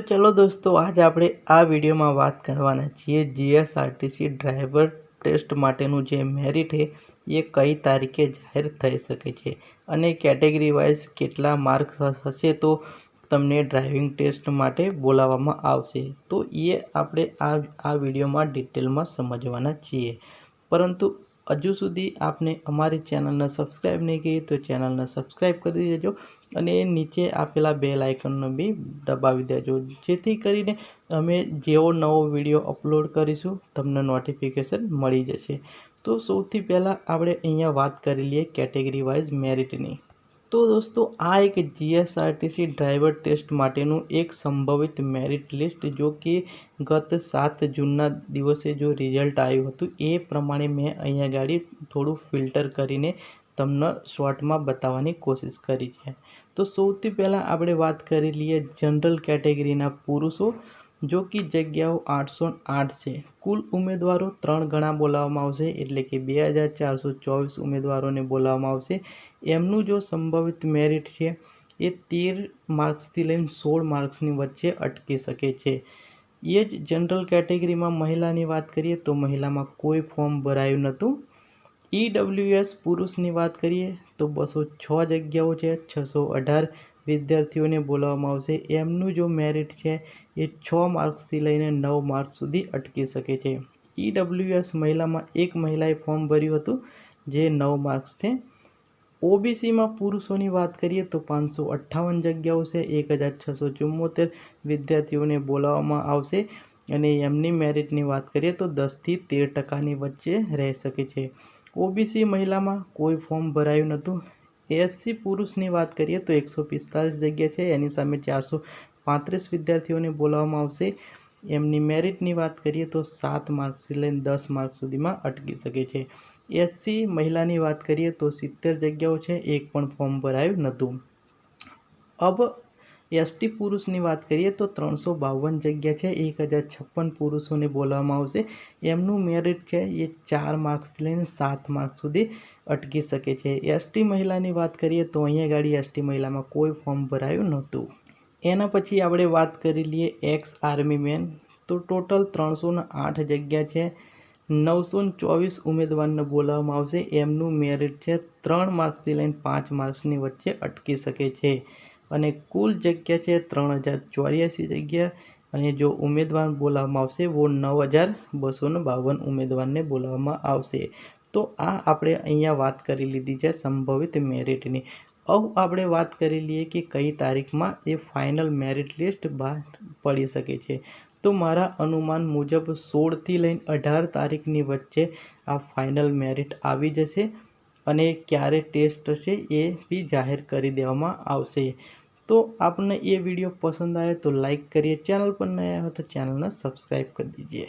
તો ચલો દોસ્તો, આજે આપણે આ વિડીયોમાં વાત કરવાના છીએ જીએસઆરટીસી ડ્રાઈવર ટેસ્ટ માટેનું જે મેરિટ છે, એ કઈ તારીખે જાહેર થઈ શકે છે અને કેટેગરી વાઇઝ કેટલા માર્ક્સ હશે તો તમને ડ્રાઇવિંગ ટેસ્ટ માટે બોલાવવામાં આવશે. તો એ આપણે આ આ વિડીયોમાં ડિટેલમાં સમજવાના છીએ. પરંતુ હજુ સુધી આપને અમારી ચેનલને સબસ્ક્રાઈબ નહીં કરી તો ચેનલને સબસ્ક્રાઈબ કરી દેજો અને નીચે આપેલા બે લાઇકનને બી દબાવી દેજો. જેથી કરીને અમે જેવો નવો વીડિયો અપલોડ કરીશું, તમને નોટિફિકેશન મળી જશે. તો સૌથી પહેલાં આપણે અહીંયા વાત કરી લઈએ કેટેગરી વાઇઝ મેરિટની તો દોસ્તો, આ એક જીએસઆરટીસી ડ્રાઈવર ટેસ્ટ માટેનું એક સંભવિત મેરિટ લિસ્ટ જો કે ગત સાત જૂનના દિવસે જો રિઝલ્ટ આવ્યું હતું, એ પ્રમાણે મેં અહીંયા ગાડી થોડું ફિલ્ટર કરીને તમને શોર્ટમાં બતાવવાની કોશિશ કરી છે. તો સૌથી પહેલાં આપણે વાત કરી લઈએ જનરલ કેટેગરીના પુરુષો. જો કે જગ્યાઓ આઠસો આઠ છે. કુલ ઉમેદવારો ત્રણ ગણા બોલાવવામાં આવશે, એટલે કે બે હજાર ચારસો ચોવીસ ઉમેદવારોને બોલાવવામાં આવશે. એમનું જો સંભવિત મેરિટ છે, એ તેર માર્ક્સથી લઈને સોળ માર્ક્સની વચ્ચે અટકી શકે છે. એ જ જનરલ કેટેગરીમાં મહિલાની વાત કરીએ તો મહિલામાં કોઈ ફોર્મ ભરાયું નહોતું. ઈડબ્લ્યુએસ પુરુષની વાત કરીએ તો બસો છ જગ્યાઓ છે, છસો અઢાર વિદ્યાર્થીઓને બોલાવવામાં આવશે. એમનું જો મેરિટ છે, એ છ માર્ક્સથી લઈને નવ માર્ક્સ સુધી અટકી શકે છે. ઈડબ્લ્યુએસ મહિલામાં એક મહિલાએ ફોર્મ ભર્યું હતું, જે નવ માર્ક્સ છે. ઓબીસીમાં પુરુષોની વાત કરીએ તો પાંચસો અઠ્ઠાવન જગ્યાઓ છે, એક હજાર છસો ચુમ્મોતેર વિદ્યાર્થીઓને બોલાવવામાં આવશે અને એમની મેરિટની વાત કરીએ તો દસથી તેર ટકાની વચ્ચે રહી શકે છે. ઓબીસી મહિલામાં કોઈ ફોર્મ ભરાયું નહોતું. એસસી પુરુષની વાત કરીએ તો એકસો પિસ્તાલીસ જગ્યા છે. એની સામે ચારસો પાંત્રીસ વિદ્યાર્થીઓને બોલાવવામાં આવશે. એમની મેરિટની વાત કરીએ તો સાત માર્ક્સથી લઈને દસ માર્ક સુધીમાં અટકી શકે છે. એસસી મહિલાની વાત કરીએ તો સિત્તેર જગ્યાઓ છે. એક પણ ફોર્મ ભરાયું નહોતું. અબ એસટી પુરુષની વાત કરીએ તો ત્રણસો બાવન જગ્યા છે, એક હજાર છપ્પન પુરુષોને બોલાવવામાં આવશે. એમનું મેરિટ છે, એ ચાર માર્ક્સથી લઈને સાત માર્ક્સ સુધી અટકી શકે છે. એસટી મહિલાની વાત કરીએ તો અહીંયા ગાડી એસટી મહિલામાં કોઈ ફોર્મ ભરાયું નહોતું. એના પછી આપણે વાત કરી લઈએ એક્સ આર્મી મેન તો ટોટલ ત્રણસો આઠ જગ્યા છે, નવસો ચોવીસ ઉમેદવારને બોલાવવામાં આવશે. એમનું મેરિટ છે, ત્રણ માર્ક્સથી લઈને પાંચ માર્ક્સની વચ્ચે અટકી શકે છે. અને કુલ જગ્યા છે ત્રણ હજાર ચોર્યાસી જગ્યા. અને જો ઉમેદવાર બોલાવવામાં આવશે, વો નવ હજાર બસોને બાવન ઉમેદવારને બોલાવવામાં આવશે. તો આ આપણે અહીંયા વાત કરી લીધી છે સંભવિત મેરિટની. હવે આપણે વાત કરી લઈએ કે કઈ તારીખમાં એ ફાઇનલ મેરિટ લિસ્ટ બહાર પડી શકે છે. તો મારા અનુમાન મુજબ સોળથી લઈને અઢાર તારીખની વચ્ચે આ ફાઇનલ મેરિટ આવી જશે અને ક્યારે ટેસ્ટ હશે એ બી જાહેર કરી દેવામાં આવશે. તો આપને એ વીડિયો પસંદ આવે તો લાઈક કરીએ. ચેનલ પર નયા तो તો ચેનલને સબસ્ક્રાઈબ કરી દીજીએ